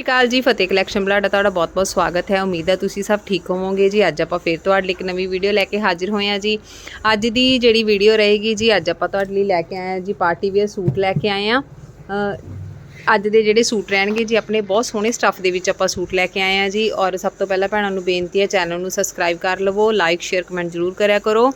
ਸਤਿ ਸ਼੍ਰੀ ਅਕਾਲ ਜੀ, ਫਤਿਹ ਕਲੈਕਸ਼ਨ ਬਲਾਡਾ, ਤੁਹਾਡਾ ਬਹੁਤ-ਬਹੁਤ ਸਵਾਗਤ ਹੈ। ਉਮੀਦ ਹੈ ਤੁਸੀਂ ਸਭ ਠੀਕ ਹੋਵੋਗੇ ਜੀ। ਅੱਜ ਆਪਾਂ ਫੇਰ ਤੁਹਾਡੇ ਲਈ ਇੱਕ ਨਵੀਂ ਵੀਡੀਓ ਲੈ ਕੇ ਹਾਜ਼ਰ ਹੋਏ ਹਾਂ ਜੀ। ਅੱਜ ਦੀ ਜਿਹੜੀ ਵੀਡੀਓ ਰਹੇਗੀ ਜੀ, ਅੱਜ ਆਪਾਂ ਤੁਹਾਡੇ ਲਈ ਲੈ ਕੇ ਆਏ ਹਾਂ ਜੀ ਪਾਰਟੀ ਵੇਅਰ ਸੂਟ ਲੈ ਕੇ ਆਏ ਹਾਂ। ਅੱਜ ਦੇ ਜਿਹੜੇ ਸੂਟ ਰਹਿਣਗੇ ਜੀ, ਆਪਣੇ ਬਹੁਤ ਸੋਹਣੇ ਸਟੱਫ ਦੇ ਵਿੱਚ ਆਪਾਂ ਸੂਟ ਲੈ ਕੇ ਆਏ ਹਾਂ ਜੀ। ਔਰ ਸਭ ਤੋਂ ਪਹਿਲਾਂ ਭੈਣਾਂ ਨੂੰ ਬੇਨਤੀ ਹੈ ਚੈਨਲ ਨੂੰ ਸਬਸਕ੍ਰਾਈਬ ਕਰ ਲਵੋ ਲਾਈਕ ਸ਼ੇਅਰ ਕਮੈਂਟ ਜ਼ਰੂਰ ਕਰਿਆ ਕਰੋ।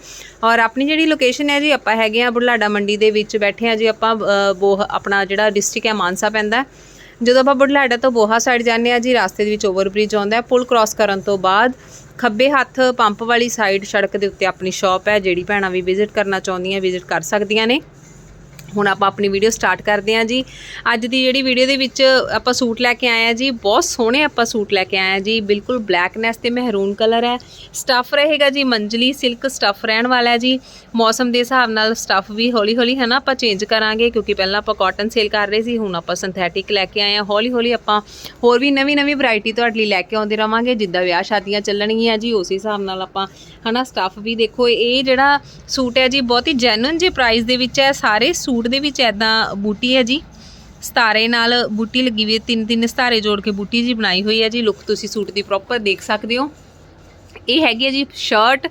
ਔਰ ਆਪਣੀ ਜਿਹੜੀ ਲੋਕੇਸ਼ਨ ਹੈ ਜੀ, ਆਪਾਂ ਹੈਗੇ ਆ ਬੁਢਲਾਡਾ ਮੰਡੀ ਦੇ ਵਿੱਚ ਬੈਠੇ ਆ ਜੀ। ਆਪਾਂ ਬੋਹ, ਆਪਣਾ ਜਿਹੜਾ ਡਿਸਟ੍ਰਿਕਟ ਹੈ, ਮਾਨਸਾ ਪੈਂਦਾ। ਹੈ। ਜਦੋਂ ਆਪਾਂ ਬੁਢਲਾਡਾ ਤੋਂ ਬੋਹਾ ਸਾਈਡ ਜਾਂਦੇ ਆ ਜੀ, ਰਸਤੇ ਦੇ ਵਿੱਚ ਓਵਰਬ੍ਰਿਜ ਆਉਂਦਾ ਹੈ, ਪੁਲ ਕ੍ਰਾਸ ਕਰਨ ਤੋਂ ਬਾਅਦ ਖੱਬੇ ਹੱਥ ਪੰਪ ਵਾਲੀ ਸਾਈਡ ਸੜਕ ਦੇ ਉੱਤੇ ਆਪਣੀ ਸ਼ਾਪ ਹੈ, ਜਿਹੜੀ ਭੈਣਾਂ ਵੀ ਵਿਜ਼ਿਟ ਕਰਨਾ ਚਾਹੁੰਦੀਆਂ ਵਿਜ਼ਿਟ ਕਰ ਸਕਦੀਆਂ ਨੇ। ਹੁਣ ਆਪਾਂ ਆਪਣੀ ਵੀਡੀਓ ਸਟਾਰਟ ਕਰਦੇ ਹਾਂ ਜੀ। ਅੱਜ ਦੀ ਜਿਹੜੀ ਵੀਡੀਓ ਦੇ ਵਿੱਚ ਆਪਾਂ ਸੂਟ ਲੈ ਕੇ ਆਏ ਆ ਜੀ, ਬਹੁਤ ਸੋਹਣੇ ਆਪਾਂ ਸੂਟ ਲੈ ਕੇ ਆਏ ਆ ਜੀ। ਬਿਲਕੁਲ ਬਲੈਕਨੈਸ ਤੇ ਮਹਿਰੂਨ ਕਲਰ ਹੈ। ਸਟੱਫ ਰਹੇਗਾ ਜੀ, ਮੰਜਲੀ ਸਿਲਕ ਸਟੱਫ ਰਹਿਣ ਵਾਲਾ ਹੈ ਜੀ। ਮੌਸਮ ਦੇ ਹਿਸਾਬ ਨਾਲ ਸਟੱਫ ਵੀ ਹੌਲੀ ਹੌਲੀ ਹੈ ਨਾ ਆਪਾਂ ਚੇਂਜ ਕਰਾਂਗੇ, ਕਿਉਂਕਿ ਪਹਿਲਾਂ ਆਪਾਂ ਕਾਟਨ ਸੇਲ ਕਰ ਰਹੇ ਸੀ, ਹੁਣ ਆਪਾਂ ਸਿੰਥੈਟਿਕ ਲੈ ਕੇ ਆਏ ਆ ਹੌਲੀ ਹੌਲੀ ਆਪਾਂ ਹੋਰ ਵੀ ਨਵੀਂ ਨਵੀਂ ਵੈਰਾਈਟੀ ਤੁਹਾਡੇ ਲਈ ਲੈ ਕੇ ਆਉਂਦੇ ਰਵਾਂਗੇ, ਜਿੱਦਾਂ ਵਿਆਹ ਸ਼ਾਦੀਆਂ ਚੱਲਣਗੀਆਂ ਜੀ, ਉਸ ਹਿਸਾਬ ਨਾਲ ਆਪਾਂ ਹਨਾ ਸਟੱਫ ਵੀ ਦੇਖੋ। ਇਹ ਜਿਹੜਾ ਸੂਟ ਹੈ ਜੀ, ਬਹੁਤ ਹੀ ਜੈਨੂਇਨ ਜੇ ਪ੍ਰਾਈਸ ਦੇ ਵਿੱਚ ਹੈ। ਸਾਰੇ ਸੂਟ ਦੇ ਵਿੱਚ ਐਦਾਂ ਬੂਟੀ ਹੈ ਜੀ। ਸਤਾਰੇ ਨਾਲ ਬੂਟੀ ਲੱਗੀ ਹੋਈ ਹੈ ਤਿੰਨ ਤਿੰਨ ਸਤਾਰੇ ਜੋੜ ਕੇ ਬੂਟੀ ਜੀ ਬਣਾਈ ਹੋਈ ਹੈ ਜੀ। ਲੁੱਕ ਤੁਸੀਂ ਸੂਟ ਦੀ ਪ੍ਰੋਪਰ ਦੇਖ ਸਕਦੇ ਹੋ। ਇਹ ਹੈਗੀ ਹੈ ਜੀ ਸ਼ਰਟ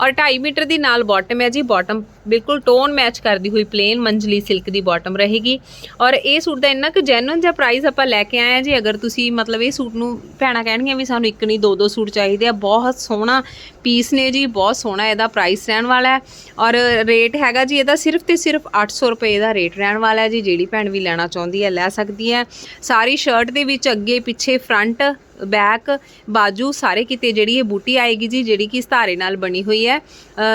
ਔਰ 2.5 ਮੀਟਰ ਦੀ ਨਾਲ ਬਾਟਮ ਹੈ ਜੀ। ਬਾਟਮ ਬਿਲਕੁਲ ਟੋਨ ਮੈਚ ਕਰਦੀ ਹੋਈ ਪਲੇਨ ਮੰਜਲੀ ਸਿਲਕ ਦੀ ਬਾਟਮ ਰਹੇਗੀ। ਔਰ ਇਹ ਸੂਟ ਦਾ ਇੰਨਾ ਕੁ ਜੈਨੂਇਨ ਜਿਹਾ ਪ੍ਰਾਈਸ ਆਪਾਂ ਲੈ ਕੇ ਆਏ ਆ ਜੀ। ਅਗਰ ਤੁਸੀਂ ਮਤਲਬ ਇਹ ਸੂਟ ਨੂੰ ਭੈਣਾਂ ਕਹਿਣਗੀਆਂ ਵੀ ਸਾਨੂੰ ਇੱਕ ਨਹੀਂ, ਦੋ ਦੋ ਸੂਟ ਚਾਹੀਦੇ ਆ। ਬਹੁਤ ਸੋਹਣਾ ਪੀਸ ਨੇ ਜੀ। ਬਹੁਤ ਸੋਹਣਾ ਇਹਦਾ ਪ੍ਰਾਈਸ ਰਹਿਣ ਵਾਲਾ ਹੈ। ਔਰ ਰੇਟ ਹੈਗਾ ਜੀ, ਇਹਦਾ ਸਿਰਫ ਤੇ ਸਿਰਫ 800 ਰੁਪਏ ਦਾ ਰੇਟ ਰਹਿਣ ਵਾਲਾ ਹੈ ਜੀ। ਜਿਹੜੀ ਭੈਣ ਵੀ ਲੈਣਾ ਚਾਹੁੰਦੀ ਹੈ, ਲੈ ਸਕਦੀ ਹੈ। ਸਾਰੀ ਸ਼ਰਟ ਦੇ ਵਿੱਚ ਅੱਗੇ ਪਿੱਛੇ ਫਰੰਟ ਬੈਕ ਬਾਜੂ ਸਾਰੇ ਕਿਤੇ ਜਿਹੜੀ ਇਹ ਬੂਟੀ ਆਏਗੀ ਜੀ, ਜਿਹੜੀ ਕਿ ਸਤਾਰੇ ਨਾਲ ਬਣੀ ਹੋਈ ਹੈ।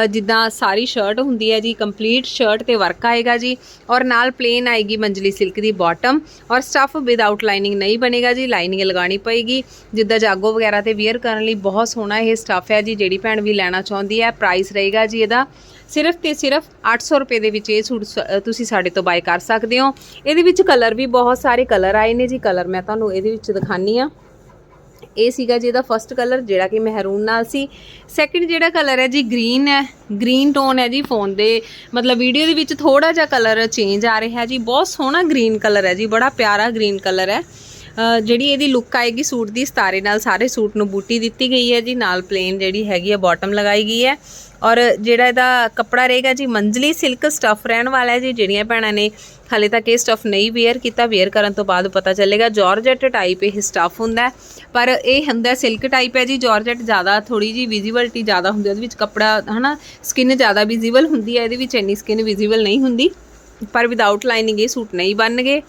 ਜਿੱਦਾਂ ਸਾਰੀ ਸ਼ਰਟ ਹੁੰਦੀ ਹੈ ਜੀ ਕੰਪਲੀਟ ਸ਼ਰਟ ਤੇ ਵਰਕ ਆਏਗਾ ਜੀ। ਔਰ ਨਾਲ ਪਲੇਨ ਆਏਗੀ ਮੰਜਲੀ ਸਿਲਕ ਦੀ ਬਾਟਮ ਔਰ ਸਟਫ ਵਿਦਆਊਟ ਲਾਈਨਿੰਗ ਨਹੀਂ ਬਣੇਗਾ ਜੀ ਲਾਈਨਿੰਗ ਲਗਾਣੀ ਪਏਗੀ। ਜਿੱਦਾਂ ਜਾਗੋ ਵਗੈਰਾ ਤੇ ਵੇਅਰ ਕਰਨ ਲਈ ਬਹੁਤ ਸੋਹਣਾ ਇਹ ਸਟਫ ਹੈ ਜੀ, ਜਿਹੜੀ ਭੈਣ ਵੀ ਲੈਣਾ ਚਾਹੁੰਦੀ ਹੈ ਪ੍ਰਾਈਸ ਰਹੇਗਾ ਜੀ ਇਹਦਾ। ਸਿਰਫ ਤੇ ਸਿਰਫ 800 ਰੁਪਏ ਦੇ ਵਿੱਚ ਇਹ ਸੂਟ ਸ- ਤੁਸੀਂ ਸਾਡੇ ਤੋਂ ਬਾਏ ਕਰ ਸਕਦੇ ਹੋ। ਇਹਦੇ ਵਿੱਚ ਕਲਰ ਵੀ ਬਹੁਤ ਸਾਰੇ ਕਲਰ ਆਏ ਨੇ ਜੀ। ਕਲਰ ਮੈਂ ਤੁਹਾਨੂੰ ਇਹਦੇ ਵਿੱਚ ਦਿਖਾਨੀ ਆ ਇਹ ਸੀਗਾ ਜੀ ਇਹਦਾ ਫਰਸਟ ਕਲਰ ਜਿਹੜਾ ਕਿ ਮਹਿਰੂਨ ਨਾਲ ਸੀ। ਸੈਕਿੰਡ ਜਿਹੜਾ ਕਲਰ ਹੈ ਜੀ ਗ੍ਰੀਨ ਹੈ। ਗ੍ਰੀਨ ਟੋਨ ਹੈ ਜੀ ਫੋਨ ਦੇ। ਮਤਲਬ ਵੀਡੀਓ ਦੇ ਵਿੱਚ ਥੋੜਾ ਜਿਹਾ ਕਲਰ ਚੇਂਜ ਆ ਰਿਹਾ ਜੀ। ਬਹੁਤ ਸੋਹਣਾ ਗ੍ਰੀਨ ਕਲਰ ਹੈ ਜੀ। ਬੜਾ ਪਿਆਰਾ ਗ੍ਰੀਨ ਕਲਰ ਹੈ। ਜਿਹੜੀ ਇਹਦੀ ਲੁੱਕ ਆਏਗੀ ਸੂਟ ਦੀ, ਸਤਾਰੇ ਨਾਲ ਸਾਰੇ ਸੂਟ ਨੂੰ ਬੂਟੀ ਦਿੱਤੀ ਗਈ ਹੈ ਜੀ। ਨਾਲ ਪਲੇਨ ਜਿਹੜੀ ਹੈਗੀ ਹੈ ਬਾਟਮ ਲਗਾਈ ਗਈ ਹੈ। ਔਰ ਜਿਹੜਾ ਇਹਦਾ ਕੱਪੜਾ ਰਹੇਗਾ ਜੀ, ਮੰਜਲੀ ਸਿਲਕ ਸਟਫ ਰਹਿਣ ਵਾਲਾ ਹੈ ਜੀ। ਜਿਹੜੀਆਂ ਭੈਣਾਂ ਨੇ ਹਾਲੇ ਤੱਕ ਇਹ ਸਟਫ ਨਹੀਂ ਵੇਅਰ ਕੀਤਾ। ਵੇਅਰ ਕਰਨ ਤੋਂ ਬਾਅਦ ਪਤਾ ਚੱਲੇਗਾ ਜਾਰਜਟ ਟਾਈਪ ਇਹ ਸਟਫ ਹੁੰਦਾ ਪਰ ਇਹ ਹੁੰਦਾ ਸਿਲਕ ਟਾਈਪ ਹੈ ਜੀ। ਜਾਰਜਟ ਜ਼ਿਆਦਾ ਥੋੜੀ ਜੀ ਵਿਜ਼ਿਬਿਲਟੀ ਜ਼ਿਆਦਾ ਹੁੰਦੀ ਉਹਦੇ ਵਿੱਚ ਕੱਪੜਾ, ਹਨਾ ਸਕਿਨ ਜ਼ਿਆਦਾ ਵਿਜ਼ੀਬਲ ਹੁੰਦੀ ਹੈ। ਇਹਦੇ ਵਿੱਚ ਇੰਨੀ ਸਕਿਨ ਵਿਜ਼ੀਬਲ ਨਹੀਂ ਹੁੰਦੀ। ਪਰ ਵਿਦਆਊਟ ਲਾਈਨਿੰਗ ਇਹ ਸੂਟ ਨਹੀਂ ਬਣਨਗੇ।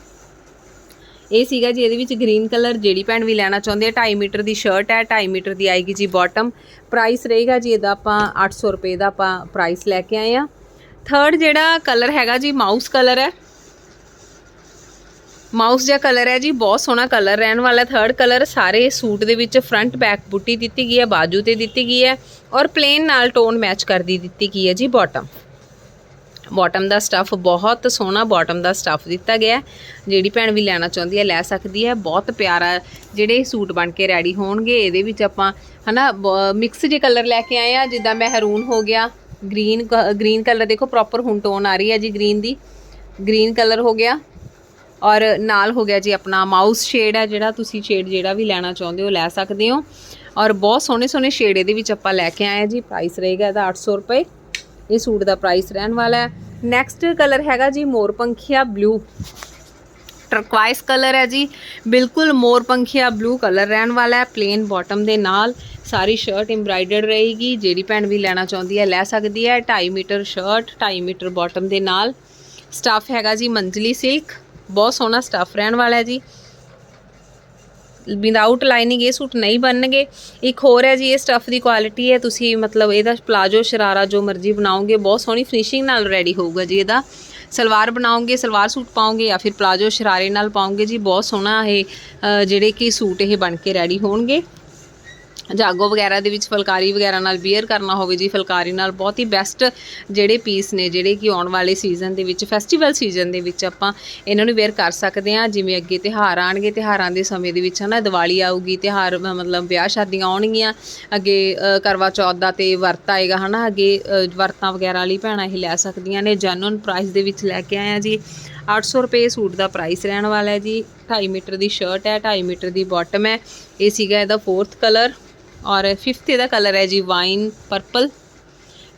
ਇਹ ਸੀਗਾ ਜੀ, ਇਹਦੇ ਵਿੱਚ ਗ੍ਰੀਨ ਕਲਰ ਜਿਹੜੀ ਭੈਣ ਵੀ ਲੈਣਾ ਚਾਹੁੰਦੇ ਆ 2.5 ਮੀਟਰ ਦੀ ਸ਼ਰਟ ਹੈ 2.5 ਮੀਟਰ ਦੀ ਆਏਗੀ ਜੀ ਬਾਟਮ ਪ੍ਰਾਈਸ ਰਹੇਗਾ ਜੀ, ਇਹਦਾ ਆਪਾਂ 800 ਰੁਪਏ ਦਾ ਆਪਾਂ ਪ੍ਰਾਈਸ ਲੈ ਕੇ ਆਏ ਆ ਥਰਡ ਜਿਹੜਾ ਕਲਰ ਹੈਗਾ ਜੀ ਮਾਊਸ ਕਲਰ ਹੈ। ਮਾਊਸ ਜਿਹਾ ਕਲਰ ਹੈ ਜੀ, ਬਹੁਤ ਸੋਹਣਾ ਕਲਰ ਰਹਿਣ ਵਾਲਾ ਥਰਡ ਕਲਰ ਸਾਰੇ ਸੂਟ ਦੇ ਵਿੱਚ ਫਰੰਟ ਬੈਕ ਬੁੱਟੀ ਦਿੱਤੀ ਗਈ ਹੈ, ਬਾਜੂ ਤੇ ਦਿੱਤੀ ਗਈ ਹੈ ਔਰ ਪਲੇਨ ਨਾਲ ਟੋਨ ਮੈਚ ਕਰਦੀ ਦਿੱਤੀ ਗਈ ਹੈ ਜੀ ਬਾਟਮ ਬਾਟਮ ਦਾ ਸਟੱਫ ਬਹੁਤ ਸੋਹਣਾ ਬਾਟਮ ਦਾ ਸਟੱਫ ਦਿੱਤਾ ਗਿਆ ਜਿਹੜੀ ਭੈਣ ਵੀ ਲੈਣਾ ਚਾਹੁੰਦੀ ਹੈ, ਲੈ ਸਕਦੀ ਹੈ। ਬਹੁਤ ਪਿਆਰਾ ਜਿਹੜੇ ਸੂਟ ਬਣ ਕੇ ਰੈਡੀ ਹੋਣਗੇ, ਇਹਦੇ ਵਿੱਚ ਆਪਾਂ ਹਨਾ ਮਿਕਸ ਜੇ ਕਲਰ ਲੈ ਕੇ ਆਏ ਆ ਜਿੱਦਾਂ ਮਹਿਰੂਨ ਹੋ ਗਿਆ ਗ੍ਰੀਨ ਗ੍ਰੀਨ ਕਲਰ ਦੇਖੋ ਪ੍ਰੋਪਰ ਹੁਣ ਟੋਨ ਆ ਰਹੀ ਹੈ ਜੀ ਗ੍ਰੀਨ ਦੀ। ਗ੍ਰੀਨ ਕਲਰ ਹੋ ਗਿਆ। ਔਰ ਨਾਲ ਹੋ ਗਿਆ ਜੀ ਆਪਣਾ ਮਾਊਸ ਸ਼ੇਡ ਹੈ ਜਿਹੜਾ ਤੁਸੀਂ ਸ਼ੇਡ ਜਿਹੜਾ ਵੀ ਲੈਣਾ ਚਾਹੁੰਦੇ ਹੋ, ਲੈ ਸਕਦੇ ਹੋ। ਔਰ ਬਹੁਤ ਸੋਹਣੇ ਸੋਹਣੇ ਸ਼ੇਡ ਇਹਦੇ ਵਿੱਚ ਆਪਾਂ ਲੈ ਕੇ ਆਏ ਆ ਜੀ ਪ੍ਰਾਈਸ ਰਹੇਗਾ ਇਹਦਾ 800 ਰੁਪਏ। ਇਹ ਸੂਟ ਦਾ ਪ੍ਰਾਈਸ ਰਹਿਣ ਵਾਲਾ ਹੈ। ਨੈਕਸਟ ਕਲਰ ਹੈਗਾ ਜੀ ਮੋਰਪੰਖੀਆ ਬਲੂ ਟਰਕਵਾਈਸ ਕਲਰ ਹੈ ਜੀ। ਬਿਲਕੁਲ ਮੋਰਪੰਖੀਆ ਬਲੂ ਕਲਰ ਰਹਿਣ ਵਾਲਾ ਹੈ ਪਲੇਨ ਬਾਟਮ ਦੇ ਨਾਲ। ਸਾਰੀ ਸ਼ਰਟ ਐਮਬ੍ਰਾਇਡਰਡ ਰਹੇਗੀ। ਜਿਹੜੀ ਭੈਣ ਵੀ ਲੈਣਾ ਚਾਹੁੰਦੀ ਹੈ, ਲੈ ਸਕਦੀ ਹੈ। 2.5 ਮੀਟਰ ਸ਼ਰਟ 2.5 ਮੀਟਰ ਬਾਟਮ ਦੇ ਨਾਲ। ਸਟਫ ਹੈਗਾ ਜੀ ਮੰਜਲੀ ਸਿਲਕ ਬਹੁਤ ਸੋਹਣਾ ਸਟੱਫ ਰਹਿਣ ਵਾਲਾ ਹੈ ਜੀ। ਵਿਦਆਊਟ ਲਾਈਨਿੰਗ ਇਹ ਸੂਟ ਨਹੀਂ ਬਣਨਗੇ। ਇੱਕ ਹੋਰ ਹੈ ਜੀ, ਇਹ ਸਟੱਫ ਦੀ ਕੁਆਲਿਟੀ ਹੈ। ਤੁਸੀਂ ਮਤਲਬ ਇਹਦਾ ਪਲਾਜੋ ਸ਼ਰਾਰਾ ਜੋ ਮਰਜ਼ੀ ਬਣਾਓਗੇ, ਬਹੁਤ ਸੋਹਣੀ ਫਿਨਿਸ਼ਿੰਗ ਨਾਲ ਰੈਡੀ ਹੋਊਗਾ ਜੀ ਇਹਦਾ। ਸਲਵਾਰ ਬਣਾਉਂਗੇ ਸਲਵਾਰ ਸੂਟ ਪਾਓਗੇ ਜਾਂ ਫਿਰ ਪਲਾਜੋ ਸ਼ਰਾਰੇ ਨਾਲ ਪਾਓਗੇ ਜੀ, ਬਹੁਤ ਸੋਹਣਾ ਇਹ ਜਿਹੜੇ ਕਿ ਸੂਟ ਇਹ ਬਣ ਕੇ ਰੈਡੀ ਹੋਣਗੇ। ਜਾਗੋ ਵਗੈਰਾ ਦੇ ਵਿੱਚ ਫੁਲਕਾਰੀ ਵਗੈਰਾ ਨਾਲ ਵੇਅਰ ਕਰਨਾ ਹੋਵੇ ਜੀ, ਫੁਲਕਾਰੀ ਨਾਲ ਬਹੁਤ ਹੀ ਬੈਸਟ ਜਿਹੜੇ ਪੀਸ ਨੇ, ਜਿਹੜੇ ਕਿ ਆਉਣ ਵਾਲੇ ਸੀਜ਼ਨ ਦੇ ਵਿੱਚ ਫੈਸਟੀਵਲ ਸੀਜ਼ਨ ਦੇ ਵਿੱਚ ਆਪਾਂ ਇਹਨਾਂ ਨੂੰ ਵੇਅਰ ਕਰ ਸਕਦੇ ਹਾਂ। ਜਿਵੇਂ ਅੱਗੇ ਤਿਉਹਾਰ ਆਣਗੇ ਤਿਉਹਾਰਾਂ ਦੇ ਸਮੇਂ ਦੇ ਵਿੱਚ ਹਨਾ, ਦੀਵਾਲੀ ਆਊਗੀ, ਤਿਉਹਾਰ ਮਤਲਬ ਵਿਆਹ ਸ਼ਾਦੀਆਂ ਆਉਣਗੀਆਂ, ਅੱਗੇ ਕਰਵਾ ਚੌਥ ਦਾ ਤੇ ਵਰਤ ਆਏਗਾ ਹਨਾ, ਅੱਗੇ ਵਰਤਾਂ ਵਗੈਰਾ ਲਈ ਭੈਣਾਂ ਇਹ ਲੈ ਸਕਦੀਆਂ ਨੇ ਜੈਨੂਨ ਪ੍ਰਾਈਸ ਦੇ ਵਿੱਚ ਲੈ ਕੇ ਆਇਆ ਆ ਜੀ 800 ਰੁਪਏ ਸੂਟ ਦਾ ਪ੍ਰਾਈਸ ਰਹਿਣ ਵਾਲਾ ਹੈ ਜੀ। 2.5 ਮੀਟਰ ਦੀ ਸ਼ਰਟ ਹੈ 2.5 ਮੀਟਰ ਦੀ ਬਾਟਮ ਹੈ। ਇਹ ਸੀਗਾ ਇਹਦਾ ਫੋਰਥ ਕਲਰ ਔਰ 5th ਇਹਦਾ ਕਲਰ ਹੈ ਜੀ wine purple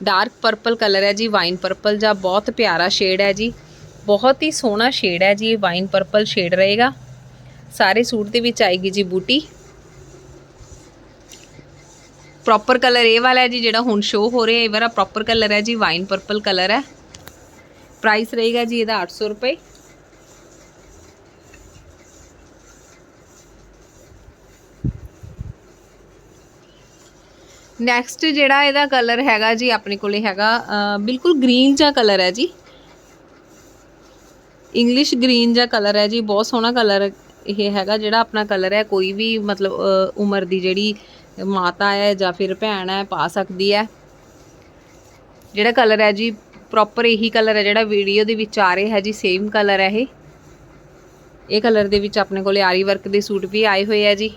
dark purple colour ਹੈ ਜੀ ਵਾਈਨ ਪਰਪਲ ਜਾਂ ਬਹੁਤ ਪਿਆਰਾ ਸ਼ੇਡ ਹੈ ਜੀ ਬਹੁਤ ਹੀ ਸੋਹਣਾ ਸ਼ੇਡ ਹੈ ਜੀ ਵਾਈਨ ਪਰਪਲ ਸ਼ੇਡ ਰਹੇਗਾ ਸਾਰੇ ਸੂਟ ਦੇ ਵਿੱਚ ਆਏਗੀ ਜੀ ਬੂਟੀ ਪ੍ਰੋਪਰ ਕਲਰ ਇਹ ਵਾਲਾ ਹੈ ਜੀ ਜਿਹੜਾ ਹੁਣ ਸ਼ੋ ਹੋ ਰਿਹਾ ਇਹ ਵਾਲਾ ਪ੍ਰੋਪਰ ਕਲਰ ਹੈ ਜੀ ਵਾਈਨ ਪਰਪਲ ਕਲਰ ਹੈ ਪ੍ਰਾਈਸ ਰਹੇਗਾ ਜੀ ਇਹਦਾ 800 ਰੁਪਏ ਨੈਕਸਟ ਜਿਹੜਾ ਇਹਦਾ ਕਲਰ ਹੈਗਾ ਜੀ ਆਪਣੇ ਕੋਲੇ ਹੈਗਾ ਬਿਲਕੁਲ ਗ੍ਰੀਨ ਜਿਹਾ ਕਲਰ ਹੈ ਜੀ। ਇੰਗਲਿਸ਼ ਗ੍ਰੀਨ ਜਿਹਾ ਕਲਰ ਹੈ ਜੀ, ਬਹੁਤ ਸੋਹਣਾ ਕਲਰ ਇਹ ਹੈਗਾ ਜਿਹੜਾ ਆਪਣਾ ਕਲਰ ਹੈ। ਕੋਈ ਵੀ ਮਤਲਬ ਉਮਰ ਦੀ ਜਿਹੜੀ ਮਾਤਾ ਹੈ ਜਾਂ ਫਿਰ ਭੈਣ ਹੈ, ਪਾ ਸਕਦੀ ਹੈ। ਜਿਹੜਾ ਕਲਰ ਹੈ ਜੀ ਪ੍ਰੋਪਰ ਇਹੀ ਕਲਰ ਹੈ ਜਿਹੜਾ ਵੀਡੀਓ ਦੇ ਵਿੱਚ ਆ ਰਿਹਾ ਹੈ ਜੀ ਸੇਮ ਕਲਰ ਹੈ ਇਹ। ਇਹ ਕਲਰ ਦੇ ਵਿੱਚ ਆਪਣੇ ਕੋਲੇ ਆਰੀ ਵਰਕ ਦੇ ਸੂਟ ਵੀ ਆਏ ਹੋਏ ਆ ਜੀ।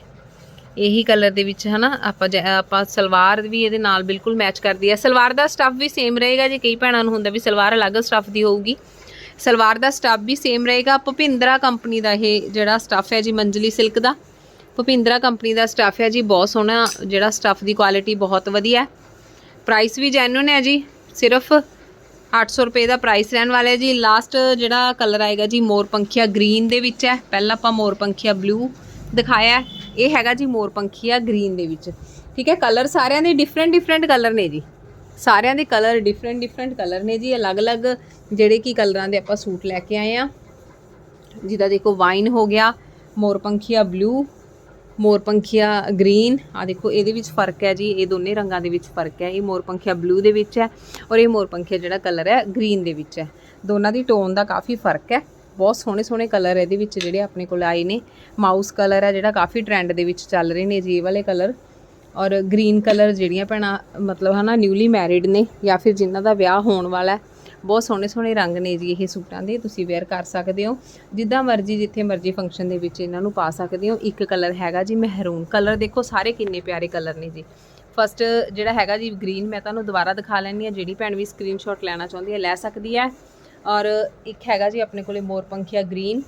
ਇਹੀ ਕਲਰ ਦੇ ਵਿੱਚ ਹਨਾ, ਆਪਾਂ ਜੈ- ਆਪਾਂ ਸਲਵਾਰ ਵੀ ਇਹਦੇ ਨਾਲ ਬਿਲਕੁਲ ਮੈਚ ਕਰਦੀ ਹੈ ਸਲਵਾਰ ਦਾ ਸਟੱਫ ਵੀ ਸੇਮ ਰਹੇਗਾ ਜੀ ਕਈ ਭੈਣਾਂ ਨੂੰ ਹੁੰਦਾ ਵੀ ਸਲਵਾਰ ਅਲੱਗ ਸਟੱਫ ਦੀ ਹੋਊਗੀ। ਸਲਵਾਰ ਦਾ ਸਟੱਫ ਵੀ ਸੇਮ ਰਹੇਗਾ। ਭੁਪਿੰਦਰਾ ਕੰਪਨੀ ਦਾ ਇਹ ਜਿਹੜਾ ਸਟੱਫ ਹੈ ਜੀ, ਮੰਜਲੀ ਸਿਲਕ ਦਾ। ਭੁਪਿੰਦਰਾ ਕੰਪਨੀ ਦਾ ਸਟੱਫ ਹੈ ਜੀ, ਬਹੁਤ ਸੋਹਣਾ ਜਿਹੜਾ ਸਟੱਫ ਦੀ ਕੁਆਲਿਟੀ ਬਹੁਤ ਵਧੀਆ ਹੈ। ਪ੍ਰਾਈਸ ਵੀ ਜੈਨੂਨ ਹੈ ਜੀ, ਸਿਰਫ 800 ਰੁਪਏ ਦਾ ਪ੍ਰਾਈਸ ਰਹਿਣ ਵਾਲਾ ਹੈ ਜੀ। ਲਾਸਟ ਜਿਹੜਾ ਕਲਰ ਆਏਗਾ ਜੀ, ਮੋਰ ਪੰਖੀਆ ਗ੍ਰੀਨ ਦੇ ਵਿੱਚ ਹੈ। ਪਹਿਲਾਂ ਆਪਾਂ ਮੋਰ ਪੰਖੀਆ ਬਲੂ ਦਿਖਾਇਆ ਇਹ ਹੈਗਾ ਜੀ ਮੋਰ ਪੰਖੀਆ ਗ੍ਰੀਨ ਦੇ ਵਿੱਚ। ਠੀਕ ਹੈ ਕਲਰ ਸਾਰਿਆਂ ਦੇ ਡਿਫਰੈਂਟ ਡਿਫਰੈਂਟ ਕਲਰ ਨੇ ਜੀ। ਸਾਰਿਆਂ ਦੇ ਕਲਰ ਡਿਫਰੈਂਟ ਡਿਫਰੈਂਟ ਕਲਰ ਨੇ ਜੀ। ਅਲੱਗ-ਅਲੱਗ ਜਿਹੜੇ ਕੀ ਕਲਰਾਂ ਦੇ ਆਪਾਂ ਸੂਟ ਲੈ ਕੇ ਆਏ ਆ। ਜਿਹਦਾ ਦੇਖੋ ਵਾਈਨ ਹੋ ਗਿਆ, ਮੋਰ ਪੰਖੀਆ ਬਲੂ ਮੋਰ ਪੰਖੀਆ ਗ੍ਰੀਨ ਆ ਦੇਖੋ, ਇਹਦੇ ਵਿੱਚ ਫ਼ਰਕ ਹੈ ਜੀ। ਇਹ ਦੋਨੇ ਰੰਗਾਂ ਦੇ ਵਿੱਚ ਫ਼ਰਕ ਹੈ। ਇਹ ਮੋਰ ਪੰਖੀਆ ਬਲੂ ਦੇ ਵਿੱਚ ਹੈ ਔਰ ਇਹ ਮੋਰ ਪੰਖੀਆ ਜਿਹੜਾ ਕਲਰ ਹੈ ਗ੍ਰੀਨ ਦੇ ਵਿੱਚ ਹੈ। ਦੋਨਾਂ ਦੀ ਟੋਨ ਦਾ ਕਾਫੀ ਫ਼ਰਕ ਹੈ। ਬਹੁਤ ਸੋਹਣੇ ਸੋਹਣੇ ਕਲਰ ਇਹਦੇ ਵਿੱਚ ਜਿਹੜੇ ਆਪਣੇ ਕੋਲ ਆਏ ਨੇ। ਮਾਊਸ ਕਲਰ ਹੈ ਜਿਹੜਾ ਕਾਫੀ ਟ੍ਰੈਂਡ ਦੇ ਵਿੱਚ ਚੱਲ ਰਹੇ ਨੇ ਜੀ, ਇਹ ਵਾਲੇ ਕਲਰ। ਔਰ ਗ੍ਰੀਨ ਕਲਰ ਜਿਹੜੀਆਂ ਭੈਣਾਂ, ਮਤਲਬ ਹਨਾ ਨਿਊਲੀ ਮੈਰਿਡ ਨੇ ਜਾਂ ਫਿਰ ਜਿਨ੍ਹਾਂ ਦਾ ਵਿਆਹ ਹੋਣ ਵਾਲਾ ਹੈ। ਬਹੁਤ ਸੋਹਣੇ ਸੋਹਣੇ ਰੰਗ ਨੇ ਜੀ ਇਹ ਸੂਟਾਂ ਦੇ, ਤੁਸੀਂ ਵੇਅਰ ਕਰ ਸਕਦੇ ਹੋ। ਜਿੱਦਾਂ ਮਰਜ਼ੀ, ਜਿੱਥੇ ਮਰਜ਼ੀ ਫੰਕਸ਼ਨ ਦੇ ਵਿੱਚ ਇਹਨਾਂ ਨੂੰ ਪਾ ਸਕਦੇ ਹੋ। ਇੱਕ ਕਲਰ ਹੈਗਾ ਜੀ ਮਹਿਰੂਨ ਕਲਰ, ਦੇਖੋ ਸਾਰੇ ਕਿੰਨੇ ਪਿਆਰੇ ਕਲਰ ਨੇ ਜੀ। ਫਸਟ ਜਿਹੜਾ ਹੈਗਾ ਜੀ ਗ੍ਰੀਨ ਮੈਂ ਤੁਹਾਨੂੰ ਦੁਬਾਰਾ ਦਿਖਾ ਲੈਣੀ ਹੈ। ਜਿਹੜੀ ਭੈਣ ਵੀ ਸਕਰੀਨਸ਼ਾਟ ਲੈਣਾ ਚਾਹੁੰਦੀ ਹੈ, ਲੈ ਸਕਦੀ ਹੈ। ਔਰ ਇੱਕ ਹੈਗਾ ਜੀ ਆਪਣੇ ਕੋਲੇ ਮੋਰ ਪੰਖੀਆ ਗ੍ਰੀਨ।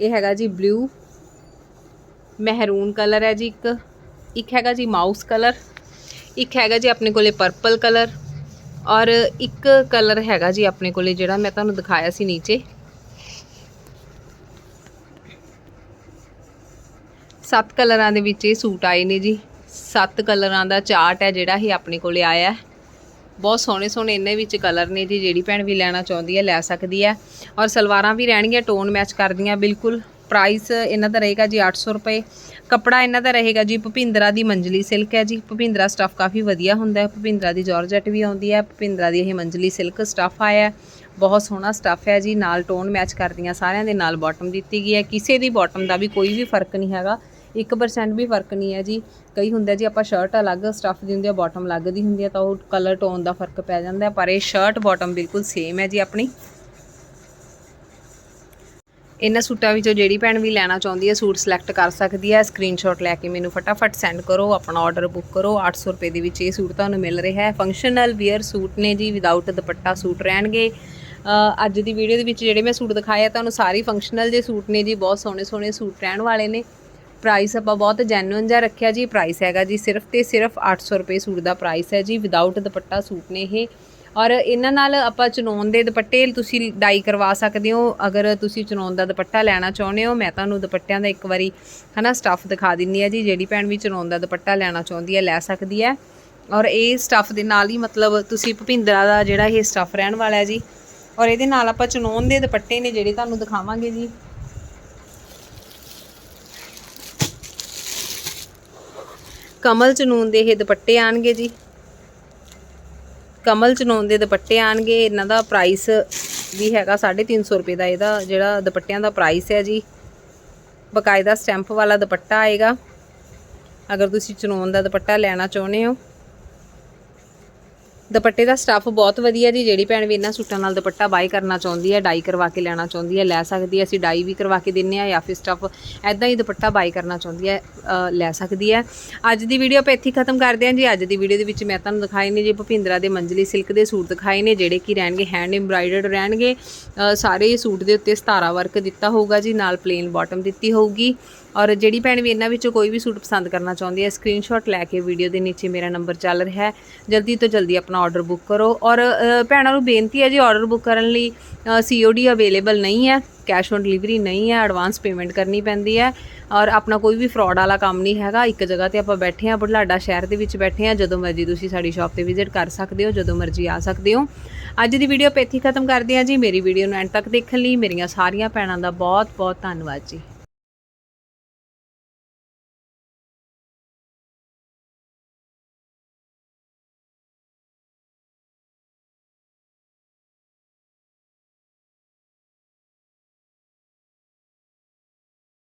ਇਹ ਹੈਗਾ ਜੀ ਬਲੂ। ਮਹਿਰੂਨ ਕਲਰ ਹੈ ਜੀ ਇੱਕ। ਇੱਕ ਹੈਗਾ ਜੀ ਮਾਊਸ ਕਲਰ। ਇੱਕ ਹੈਗਾ ਜੀ ਆਪਣੇ ਕੋਲੇ ਪਰਪਲ ਕਲਰ। ਔਰ ਇੱਕ ਕਲਰ ਹੈਗਾ ਜੀ ਆਪਣੇ ਕੋਲੇ ਜਿਹੜਾ ਮੈਂ ਤੁਹਾਨੂੰ ਦਿਖਾਇਆ ਸੀ ਨੀਚੇ। ਸੱਤ ਕਲਰਾਂ ਦੇ ਵਿੱਚ ਇਹ ਸੂਟ ਆਏ ਨੇ ਜੀ। ਸੱਤ ਕਲਰਾਂ ਦਾ ਚਾਰਟ ਹੈ ਜਿਹੜਾ ਇਹ ਆਪਣੇ ਕੋਲੇ ਆਇਆ ਹੈ। ਬਹੁਤ ਸੋਹਣੇ ਸੋਹਣੇ ਇਹਨਾਂ ਵਿੱਚ ਕਲਰ ਨੇ ਜੀ, ਜਿਹੜੀ ਭੈਣ ਵੀ ਲੈਣਾ ਚਾਹੁੰਦੀ ਹੈ, ਲੈ ਸਕਦੀ ਹੈ। ਔਰ ਸਲਵਾਰਾਂ ਵੀ ਰਹਿਣਗੀਆਂ ਟੋਨ ਮੈਚ ਕਰਦੀਆਂ, ਬਿਲਕੁਲ ਪ੍ਰਾਈਸ ਇਹਨਾਂ ਦਾ ਰਹੇਗਾ ਜੀ 800 ਰੁਪਏ। ਕੱਪੜਾ ਇਹਨਾਂ ਦਾ ਰਹੇਗਾ ਜੀ ਭੁਪਿੰਦਰਾ ਦੀ ਮੰਜਲੀ ਸਿਲਕ ਹੈ ਜੀ। ਭੁਪਿੰਦਰਾ ਸਟੱਫ ਕਾਫੀ ਵਧੀਆ ਹੁੰਦਾ ਹੈ, ਭੁਪਿੰਦਰਾ ਦੀ ਜਾਰਜਟ ਵੀ ਆਉਂਦੀ ਹੈ, ਭੁਪਿੰਦਰਾ ਦੀ ਇਹ ਮੰਜਲੀ ਸਿਲਕ ਸਟੱਫ ਆਇਆ ਬਹੁਤ ਸੋਹਣਾ ਸਟੱਫ ਹੈ ਜੀ, ਨਾਲ ਟੋਨ ਮੈਚ ਕਰਦੀਆਂ ਸਾਰਿਆਂ ਦੇ, ਨਾਲ ਬਾਟਮ ਦਿੱਤੀ ਗਈ ਹੈ। ਕਿਸੇ ਦੀ ਬਾਟਮ ਦਾ ਵੀ ਕੋਈ ਵੀ ਫ਼ਰਕ ਨਹੀਂ ਹੈਗਾ। 1% ਵੀ ਫ਼ਰਕ ਨਹੀਂ ਹੈ ਜੀ। ਕਈ ਹੁੰਦਾ ਜੀ ਆਪਾਂ ਸ਼ਰਟ ਅਲੱਗ ਸਟੱਫ ਦੀ ਹੁੰਦੀ ਹੈ ਬਾਟਮ ਅਲੱਗ ਦੀ ਹੁੰਦੀ ਹੈ ਤਾਂ ਉਹ ਕਲਰ ਟੋਨ ਦਾ ਫ਼ਰਕ ਪੈ ਜਾਂਦਾ ਪਰ ਇਹ ਸ਼ਰਟ ਬਾਟਮ ਬਿਲਕੁਲ ਸੇਮ ਹੈ ਜੀ ਆਪਣੀ। ਇਹਨਾਂ ਸੂਟਾਂ ਵਿੱਚੋਂ ਜਿਹੜੀ ਭੈਣ ਵੀ ਲੈਣਾ ਚਾਹੁੰਦੀ ਹੈ, ਸੂਟ ਸਿਲੈਕਟ ਕਰ ਸਕਦੀ ਹੈ। ਸਕਰੀਨਸ਼ਾਟ ਲੈ ਕੇ ਮੈਨੂੰ ਫਟਾਫਟ ਸੈਂਡ ਕਰੋ, ਆਪਣਾ ਆਰਡਰ ਬੁੱਕ ਕਰੋ। 800 ਰੁਪਏ ਦੇ ਵਿੱਚ ਇਹ ਸੂਟ ਤੁਹਾਨੂੰ ਮਿਲ ਰਿਹਾ ਹੈ। ਫੰਕਸ਼ਨਲ ਵੇਅਰ ਸੂਟ ਨੇ ਜੀ ਵਿਦਆਊਟ ਦੁਪੱਟਾ ਸੂਟ ਰਹਿਣਗੇ। ਅੱਜ ਦੀ ਵੀਡੀਓ ਦੇ ਵਿੱਚ ਜਿਹੜੇ ਮੈਂ ਸੂਟ ਦਿਖਾਏ ਆ, ਤੁਹਾਨੂੰ ਸਾਰੇ ਫੰਕਸ਼ਨਲ ਦੇ ਸੂਟ ਨੇ ਜੀ, ਬਹੁਤ ਸੋਹਣੇ ਸੋਹਣੇ ਸੂਟ ਰਹਿਣ ਵਾਲੇ ਨੇ। ਪ੍ਰਾਈਸ ਆਪਾਂ ਬਹੁਤ ਜੈਨੂਇਨ ਜਿਹਾ ਰੱਖਿਆ ਜੀ ਪ੍ਰਾਈਸ ਹੈਗਾ ਜੀ ਸਿਰਫ ਤੇ ਸਿਰਫ 800 ਰੁਪਏ ਸੂਟ ਦਾ ਪ੍ਰਾਈਸ ਹੈ ਜੀ ਵਿਦਆਊਟ ਦੁਪੱਟਾ ਸੂਟ ਨੇ ਇਹ। ਔਰ ਇਹਨਾਂ ਨਾਲ ਆਪਾਂ ਚਨੌਨ ਦੇ ਦੁਪੱਟੇ ਤੁਸੀਂ ਡਾਈ ਕਰਵਾ ਸਕਦੇ ਹੋ। ਅਗਰ ਤੁਸੀਂ ਚਨੌਨ ਦਾ ਦੁਪੱਟਾ ਲੈਣਾ ਚਾਹੁੰਦੇ ਹੋ, ਮੈਂ ਤੁਹਾਨੂੰ ਦੁਪੱਟਿਆਂ ਦਾ ਇੱਕ ਵਾਰੀ, ਹਨਾ ਸਟੱਫ ਦਿਖਾ ਦਿੰਨੀ ਹੈ ਜੀ, ਜਿਹੜੀ ਭੈਣ ਵੀ ਚਨੌਨ ਦਾ ਦੁਪੱਟਾ ਲੈਣਾ ਚਾਹੁੰਦੀ ਹੈ, ਲੈ ਸਕਦੀ ਹੈ। ਔਰ ਇਹ ਸਟੱਫ ਦੇ ਨਾਲ ਹੀ ਮਤਲਬ ਤੁਸੀਂ ਭੁਪਿੰਦਰਾ ਦਾ ਜਿਹੜਾ ਇਹ ਸਟੱਫ ਰਹਿਣ ਵਾਲਾ ਹੈ ਜੀ। ਔਰ ਇਹਦੇ ਨਾਲ ਆਪਾਂ ਚਨੌਨ ਦੇ ਦੁਪੱਟੇ ਨੇ ਜਿਹੜੇ ਤੁਹਾਨੂੰ ਦਿਖਾਵਾਂਗੇ ਜੀ। ਕਮਲ ਚਨੂਨ ਦੇ ਇਹ ਦੁਪੱਟੇ ਆਣਗੇ ਜੀ। ਕਮਲ ਚਨੂਨ ਦੇ ਦੁਪੱਟੇ ਆਣਗੇ, ਇਹਨਾਂ ਦਾ ਪ੍ਰਾਈਸ ਵੀ ਹੈਗਾ 350 ਰੁਪਏ ਦਾ ਇਹਦਾ, ਜਿਹੜਾ ਦੁਪੱਟਿਆਂ ਦਾ ਪ੍ਰਾਈਸ ਹੈ ਜੀ। ਬਕਾਇਦਾ ਸਟੈਂਪ ਵਾਲਾ ਦੁਪੱਟਾ ਆਏਗਾ। ਅਗਰ ਤੁਸੀਂ ਚਨੂਨ ਦਾ ਦੁਪੱਟਾ ਲੈਣਾ ਚਾਹੁੰਦੇ ਹੋ ਦੁਪੱਟੇ ਦਾ ਸਟੱਫ ਬਹੁਤ ਵਧੀਆ ਜੀ, ਜਿਹੜੀ ਭੈਣ ਵੀ ਇਹਨਾਂ ਸੂਟਾਂ ਨਾਲ ਦੁਪੱਟਾ ਬਾਈ ਕਰਨਾ ਚਾਹੁੰਦੀ ਹੈ ਡਾਈ ਕਰਵਾ ਕੇ ਲੈਣਾ ਚਾਹੁੰਦੀ ਹੈ, ਲੈ ਸਕਦੀ ਹੈ, ਅਸੀਂ ਡਾਈ ਵੀ ਕਰਵਾ ਕੇ ਦਿੰਨੇ ਆ ਜਾਂ ਫਿਰ ਸਟੱਫ ਐਦਾਂ ਹੀ ਦੁਪੱਟਾ ਬਾਈ ਕਰਨਾ ਚਾਹੁੰਦੀ ਹੈ ਲੈ ਸਕਦੀ ਹੈ। ਅੱਜ ਦੀ ਵੀਡੀਓ ਆਪਾਂ ਇੱਥੇ ਖਤਮ ਕਰਦੇ ਹਾਂ ਜੀ। ਅੱਜ ਦੀ ਵੀਡੀਓ ਦੇ ਵਿੱਚ ਮੈਂ ਤੁਹਾਨੂੰ ਦਿਖਾਏ ਨੇ ਜੀ ਭੁਪਿੰਦਰਾ ਦੇ ਮੰਜਲੀ ਸਿਲਕ ਦੇ ਸੂਟ ਦਿਖਾਏ ਨੇ, ਜਿਹੜੇ ਕਿ ਰਹਿਣਗੇ ਹੈਂਡ ਐਮਬ੍ਰਾਇਡਰਡ ਰਹਿਣਗੇ। ਸਾਰੇ ਸੂਟ ਦੇ ਉੱਤੇ ਸਤਾਰਾ ਵਰਕ ਦਿੱਤਾ ਹੋਊਗਾ ਜੀ, ਨਾਲ ਪਲੇਨ ਬਾਟਮ ਦਿੱਤੀ ਹੋਊਗੀ। ਔਰ ਜਿਹੜੀ ਭੈਣ ਵੀ ਇਹਨਾਂ ਵਿੱਚੋਂ ਕੋਈ ਵੀ ਸੂਟ ਪਸੰਦ ਕਰਨਾ ਚਾਹੁੰਦੀ ਹੈ ਸਕਰੀਨਸ਼ਾਟ ਲੈ ਕੇ ਵੀਡੀਓ ਦੇ ਨੀਚੇ ਮੇਰਾ ਨੰਬਰ ਚੱਲ ਰਿਹਾ ਹੈ। ਜਲਦੀ ਤੋਂ ਜਲਦੀ ਆਪਣਾ ਆਰਡਰ ਬੁੱਕ ਕਰੋ। ਔਰ ਭੈਣਾਂ ਨੂੰ ਬੇਨਤੀ ਹੈ ਜੀ ਆਰਡਰ ਬੁੱਕ ਕਰਨ ਲਈ ਸੀਓਡੀ ਅਵੇਲੇਬਲ ਨਹੀਂ ਹੈ ਕੈਸ਼ ਔਨ ਡਿਲੀਵਰੀ ਨਹੀਂ ਹੈ ਐਡਵਾਂਸ ਪੇਮੈਂਟ ਕਰਨੀ ਪੈਂਦੀ ਹੈ। ਔਰ ਆਪਣਾ ਕੋਈ ਵੀ ਫਰਾਡ ਵਾਲਾ ਕੰਮ ਨਹੀਂ ਹੈਗਾ, ਇੱਕ ਜਗ੍ਹਾ ਤੇ ਆਪਾਂ ਬੈਠੇ ਹਾਂ, ਬੁਢਲਾਡਾ ਸ਼ਹਿਰ ਦੇ ਵਿੱਚ ਬੈਠੇ ਹਾਂ, ਜਦੋਂ ਮਰਜ਼ੀ ਤੁਸੀਂ ਸਾਡੀ ਸ਼ਾਪ ਤੇ ਵਿਜ਼ਿਟ ਕਰ ਸਕਦੇ ਹੋ, ਜਦੋਂ ਮਰਜ਼ੀ ਆ ਸਕਦੇ ਹੋ। ਅੱਜ ਦੀ ਵੀਡੀਓ ਆਪਾਂ ਇੱਥੇ ਖਤਮ ਕਰਦੇ ਹਾਂ ਜੀ। ਮੇਰੀ ਵੀਡੀਓ ਨੂੰ ਐਂਡ ਤੱਕ ਦੇਖਣ ਲਈ ਮੇਰੀਆਂ ਸਾਰੀਆਂ ਭੈਣਾਂ ਦਾ ਬਹੁਤ ਬਹੁਤ ਧੰਨਵਾਦ ਜੀ।